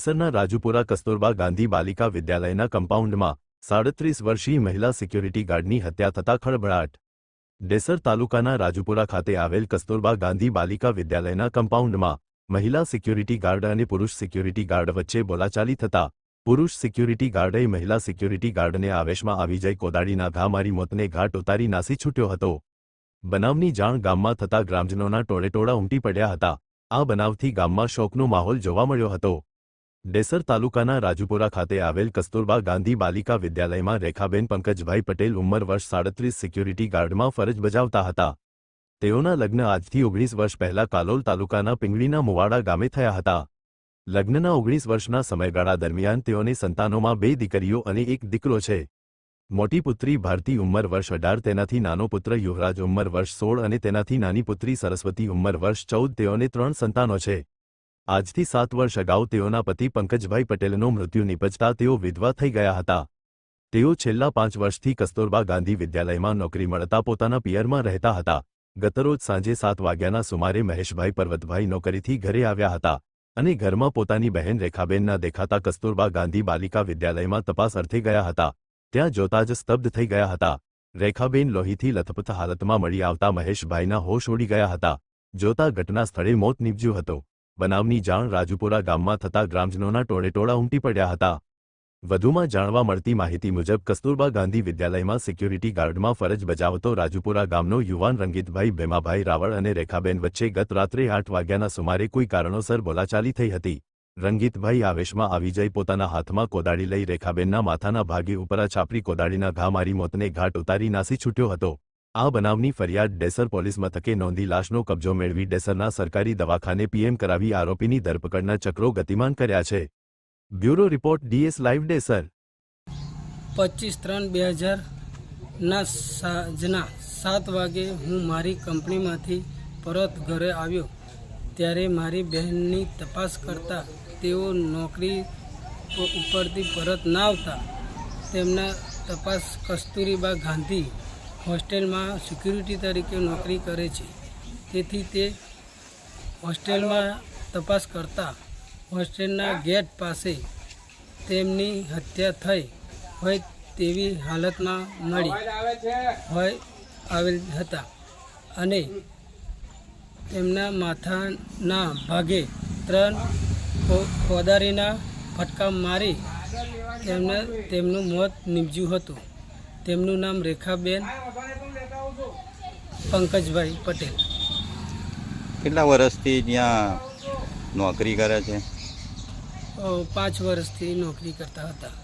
ડેસરના રાજુપુરા કસ્તુરબા ગાંધી બાલિકા વિદ્યાલયના કમ્પાઉન્ડમાં સાડત્રીસ વર્ષીય મહિલા સિક્યુરિટી ગાર્ડની હત્યા થતા ખળભળાટ. ડેસર તાલુકાના રાજુપુરા ખાતે આવેલ કસ્તુરબા ગાંધી બાલિકા વિદ્યાલયના કમ્પાઉન્ડમાં મહિલા સિક્યુરિટી ગાર્ડ અને પુરુષ સિક્યુરિટી ગાર્ડ વચ્ચે બોલાચાલી થતા પુરુષ સિક્યુરિટી ગાર્ડે મહિલા સિક્યુરિટી ગાર્ડને આવેશમાં આવી જઈ કોદાળીના ઘા મારી મોતને ઘાટ ઉતારી નાસી છૂટ્યો હતો. બનાવની જાણ ગામમાં થતા ગ્રામજનોના ટોળેટોળા ઉમટી પડ્યા હતા. આ બનાવથી ગામમાં શોકનો માહોલ જોવા મળ્યો હતો. ડેસર તાલુકાના રાજુપુરા ખાતે આવેલ કસ્તુરબા ગાંધી બાલિકા વિદ્યાલયમાં રેખાબેન પંકજભાઈ પટેલ ઉંમર વર્ષ સાડત્રીસ સિક્યુરિટી ગાર્ડમાં ફરજ બજાવતા હતા. તેઓના લગ્ન આજથી ઓગણીસ વર્ષ પહેલા કાલોલ તાલુકાના પિંગળીના મુવાડા ગામે થયા હતા. લગ્નના ઓગણીસ વર્ષના સમયગાળા દરમિયાન તેઓને સંતાનોમાં બે દીકરીઓ અને એક દીકરો છે. મોટી પુત્રી ભારતી ઉંમર વર્ષ અઢાર, તેનાથી નાનો પુત્ર યુવરાજ ઉંમર વર્ષ સોળ અને તેનાથી નાની પુત્રી સરસ્વતી ઉંમર વર્ષ ચૌદ, તેઓને ત્રણ સંતાનો છે. આજથી સાત વર્ષ અગાઉ તેઓના પતિ પંકજભાઈ પટેલનું મૃત્યુ નિપજતા તેઓ વિધવા થઈ ગયા હતા. તેઓ છેલ્લા પાંચ વર્ષથી કસ્તુરબા ગાંધી વિદ્યાલયમાં નોકરી મળતા પોતાના પિયરમાં રહેતા હતા. ગતરોજ સાંજે સાત વાગ્યાના સુમારે મહેશભાઈ પર્વતભાઈ નોકરીથી ઘરે આવ્યા હતા અને ઘરમાં પોતાની બહેન રેખાબેનના દેખાતા કસ્તુરબા ગાંધી બાલિકા વિદ્યાલયમાં તપાસ અર્થે ગયા હતા. ત્યાં જોતા જ સ્તબ્ધ થઈ ગયા હતા. રેખાબેન લોહીથી લથપથ હાલતમાં મળી આવતા મહેશભાઈના હોશ ઉડી ગયા હતા. જોતા ઘટના સ્થળે મોત નીપજ્યું હતું. બનાવની જાણ રાજુપુરા ગામમાં થતા ગ્રામજનોના ટોળેટોળા ઉમટી પડ્યા હતા. વધુમાં જાણવા મળતી માહિતી મુજબ કસ્તુરબા ગાંધી વિદ્યાલયમાં સિક્યુરિટી ગાર્ડમાં ફરજ બજાવતો રાજુપુરા ગામનો યુવાન રંગીતભાઈ ભેમાભાઈ રાવળ અને રેખાબેન વચ્ચે ગત રાત્રે આઠ વાગ્યાના સુમારે કોઈ કારણોસર બોલાચાલી થઈ હતી. રંગીતભાઈ આવેશમાં આવી જઈ પોતાના હાથમાં કોદાળી લઈ રેખાબેનના માથાના ભાગે ઉપરા છાપરી કોદાળીના ઘા મારી મોતને ઘાટ ઉતારી નાસી છૂટ્યો હતો. આ બનાવની ફરિયાદ ડેસર પોલીસ મથકે નોંધી લાશનો કબજો મેળવી ડેસરના સરકારી દવાખાને પીએમ કરાવી આરોપીની ધરપકડના ચક્રો ગતિમાન કર્યા છે. Bureau report DS live Desar. પચીસ ત્રણ બે હજારના સાંજના સાત વાગે હું મારી કંપનીમાંથી પરત ઘરે આવ્યો, ત્યારે મારી બહેનની તપાસ કરતા તેઓ નોકરી ઉપરથી પરત ના આવતા. તેમના તપાસ કસ્તુરીબા ગાંધી હોસ્ટેલમાં સિક્યુરિટી તરીકે નોકરી કરે છે. તેથી તે હોસ્ટેલમાં તપાસ કરતા હોસ્ટેલના ગેટ પાસે તેમની હત્યા થઈ હોય તેવી હાલતમાં મળી હોય આવેલ હતા અને તેમના માથાના ભાગે ત્રણ ખોદારીના ફટકા મારી તેમને, તેમનું મોત નીપજ્યું હતું. તેમનું નામ રેખાબેન પંકજભાઈ પટેલ. કેટલા વર્ષથી ત્યાં નોકરી કરે છે? પાંચ વર્ષથી નોકરી કરતા હતા.